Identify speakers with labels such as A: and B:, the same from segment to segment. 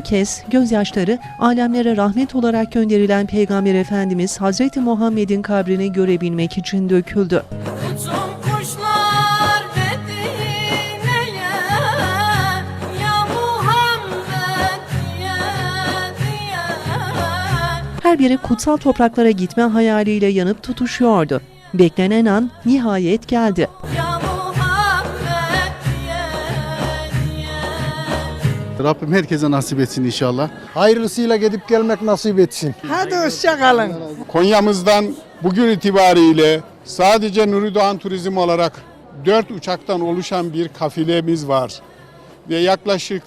A: Bu kez gözyaşları alemlere rahmet olarak gönderilen Peygamber Efendimiz Hazreti Muhammed'in kabrini görebilmek için döküldü. Her biri kutsal topraklara gitme hayaliyle yanıp tutuşuyordu. Beklenen an nihayet geldi.
B: Ya
C: Rabbim herkese nasip etsin inşallah.
D: Hayırlısıyla gidip gelmek nasip etsin.
E: Hadi hoşça kalın.
F: Konya'mızdan bugün itibariyle sadece Nuri Doğan Turizm olarak 4 uçaktan oluşan bir kafilemiz var. Ve yaklaşık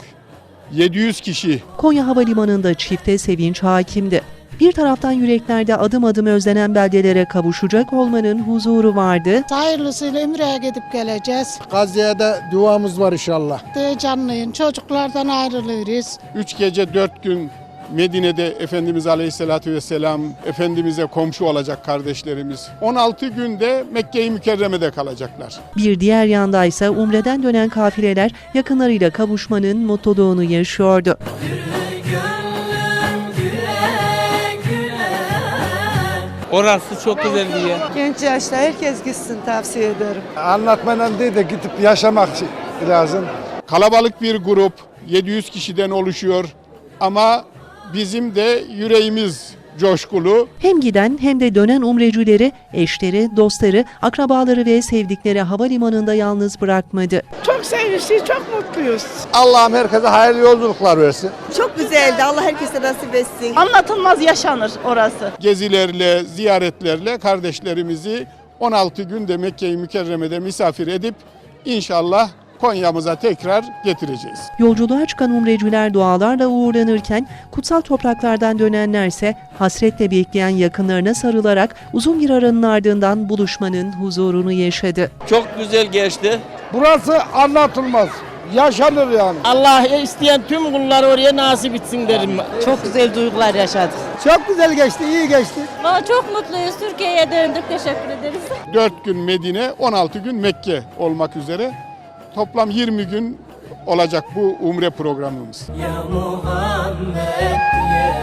F: 700 kişi
A: Konya Havalimanı'nda çifte sevinç hakimdi. Bir taraftan yüreklerde adım adım özlenen beldelere kavuşacak olmanın huzuru vardı.
E: Hayırlısıyla Ümre'ye gidip geleceğiz.
D: Gazze'ye duamız var inşallah.
E: Heyecanlıyım. Çocuklardan ayrılırız.
F: 3 gece 4 gün Medine'de Efendimiz Aleyhisselatü Vesselam Efendimiz'e komşu olacak kardeşlerimiz. 16 günde Mekke-i Mükerreme'de kalacaklar.
A: Bir diğer yandaysa Umre'den dönen kafileler yakınlarıyla kavuşmanın mutluluğunu yaşıyordu.
G: Orası çok güzel bir yer.
H: Genç yaşta herkes gitsin tavsiye ederim.
D: Anlatmadan değil de gidip yaşamak lazım.
F: Kalabalık bir grup 700 kişiden oluşuyor ama bizim de yüreğimiz coşkulu.
A: Hem giden hem de dönen umrecileri, eşleri, dostları, akrabaları ve sevdikleri havalimanında yalnız bırakmadı.
H: Çok sevinçli, çok mutluyuz.
D: Allah'ım herkese hayırlı yolculuklar versin.
I: Çok güzeldi. Allah herkese nasip etsin.
H: Anlatılmaz yaşanır orası.
F: gezilerle, ziyaretlerle kardeşlerimizi 16 günde Mekke-i Mükerreme'de misafir edip inşallah Konya'mıza tekrar getireceğiz.
A: Yolculuğa çıkan umreciler dualarla uğurlanırken kutsal topraklardan dönenlerse hasretle bekleyen yakınlarına sarılarak uzun bir aranın ardından buluşmanın huzurunu yaşadı.
G: Çok güzel geçti.
D: Burası anlatılmaz. Yaşanır yani.
J: Allah isteyen tüm kulları oraya nasip etsin derim.
H: Çok güzel duygular yaşadık.
D: Çok güzel geçti, iyi geçti.
B: Valla çok mutluyuz. Türkiye'ye döndük. Teşekkür ederiz.
F: 4 gün Medine, 16 gün Mekke olmak üzere toplam 20 gün olacak bu umre programımız.
B: Ya Muhammed diye